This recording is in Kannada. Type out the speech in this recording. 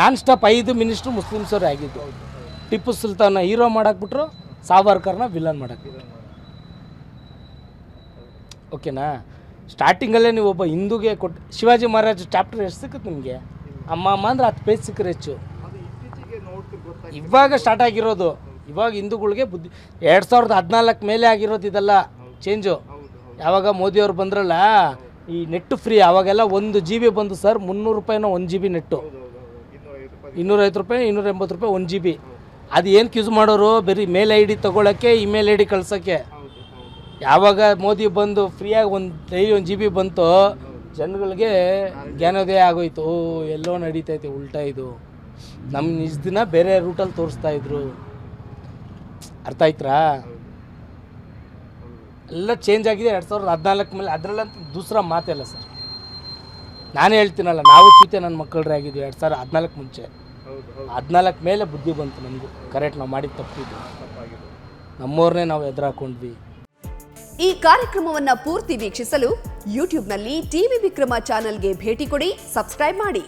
ನಾನ್ ಸ್ಟಾಪ್ ಐದು ಮಿನಿಸ್ಟ್ರು ಮುಸ್ಲಿಮ್ಸವ್ರು ಆಗಿದ್ದು. ಟಿಪ್ಪು ಸುಲ್ತಾನ ಹೀರೋ ಮಾಡಾಕ್ಬಿಟ್ರು, ಸಾವರ್ಕರ್ನ ವಿಲನ್ ಮಾಡಕ್ಕೆ ಓಕೆನಾ? ಸ್ಟಾರ್ಟಿಂಗಲ್ಲೇ ನೀವು ಒಬ್ಬ ಹಿಂದೂಗೆ ಕೊಟ್ಟು ಶಿವಾಜಿ ಮಹಾರಾಜ್ ಚಾಪ್ಟರ್ ಎಷ್ಟು ಸಿಕ್ಕುತ್ತೆ ನಿಮಗೆ? ಅಮ್ಮ ಅಮ್ಮ ಅಂದ್ರೆ ಹತ್ತು ಪೇಜ್ ಸಿಕ್ಕರೆ ಹೆಚ್ಚು. ಇವಾಗ ಸ್ಟಾರ್ಟ್ ಆಗಿರೋದು. ಇವಾಗ ಹಿಂದೂಗಳಿಗೆ ಬುದ್ಧಿ, ಎರಡು ಸಾವಿರದ ಹದಿನಾಲ್ಕು ಮೇಲೆ ಆಗಿರೋದು ಇದೆಲ್ಲ ಚೇಂಜು ಯಾವಾಗ ಮೋದಿಯವ್ರು ಬಂದ್ರಲ್ಲ, ಈ ನೆಟ್ಟು ಫ್ರೀ ಅವಾಗೆಲ್ಲ ಒಂದು ಜಿ ಬಿ ಬಂದು ಸರ್ ಮುನ್ನೂರು ರೂಪಾಯಿನೋ ಒಂದು ಜಿ ಬಿ ನೆಟ್ಟು ಹೌದು ಹೌದು ಹೌದು ಇನ್ನೂರ ಐದು ರೂಪಾಯಿ ಇನ್ನೂರೈವತ್ತು ರೂಪಾಯಿ ಇನ್ನೂರ ಎಂಬತ್ತು ರೂಪಾಯಿ ಒನ್ ಜಿ ಬಿ ಅದು ಏನಕ್ಕೆ ಯೂಸ್ ಮಾಡೋರು? ಬರೀ ಮೇಲ್ ಐ ಡಿ ತೊಗೊಳಕ್ಕೆ, ಇಮೇಲ್ ಐ ಡಿ ಕಳ್ಸೋಕ್ಕೆ. ಯಾವಾಗ ಮೋದಿ ಬಂದು ಫ್ರೀಯಾಗಿ ಒಂದು ಡೈಲಿ ಒಂದು ಜಿ ಬಿ ಬಂತು, ಜನಗಳಿಗೆ ಜ್ಞಾನೋದಯ ಆಗೋಯ್ತು. ಎಲ್ಲೋ ನಡೀತೈತೆ ಉಲ್ಟಾ ಇದು. ನಮ್ಮ ನಿಜ ದಿನ ಬೇರೆ ರೂಟಲ್ಲಿ ತೋರಿಸ್ತಾ ಇದ್ರು. ಅರ್ಥ ಆಯ್ತಾ ಎಲ್ಲ ಚೇಂಜ್ ಆಗಿದೆ ಎರಡು ಸಾವಿರದ ಹದಿನಾಲ್ಕು ಮೇಲೆ. ಅದರಲ್ಲಂತೂ ದೂಸರ ಮಾತಿಲ್ಲ ಸರ್. ನಾನು ಹೇಳ್ತೀನಲ್ಲ, ನಾವು ಚೂತೆ ನನ್ನ ಮಕ್ಕಳರೇ ಆಗಿದ್ವಿ ಎರಡು ಸಾವಿರದ ಹದಿನಾಲ್ಕು ಮುಂಚೆ. ಹದಿನಾಲ್ಕು ಮೇಲೆ ಬುದ್ಧಿ ಬಂತು ನಮಗೂ. ಕರೆಕ್ಟ್ ನಾವು ಮಾಡಿದ ತಪ್ಪಿದ್ದು ತಪ್ಪಾಗಿದೆ ನಮ್ಮವ್ರನ್ನೇ ನಾವು ಎದುರಾಕೊಂಡ್ವಿ. ಈ ಕಾರ್ಯಕ್ರಮವನ್ನ ಪೂರ್ತಿ ವೀಕ್ಷಿಸಲು ಯೂಟ್ಯೂಬ್ನಲ್ಲಿ ಟಿವಿ ವಿಕ್ರಮ ಚಾನೆಲ್ಗೆ ಭೇಟಿ ಕೊಡಿ ಸಬ್ಸ್ಕ್ರೈಬ್ ಮಾಡಿ.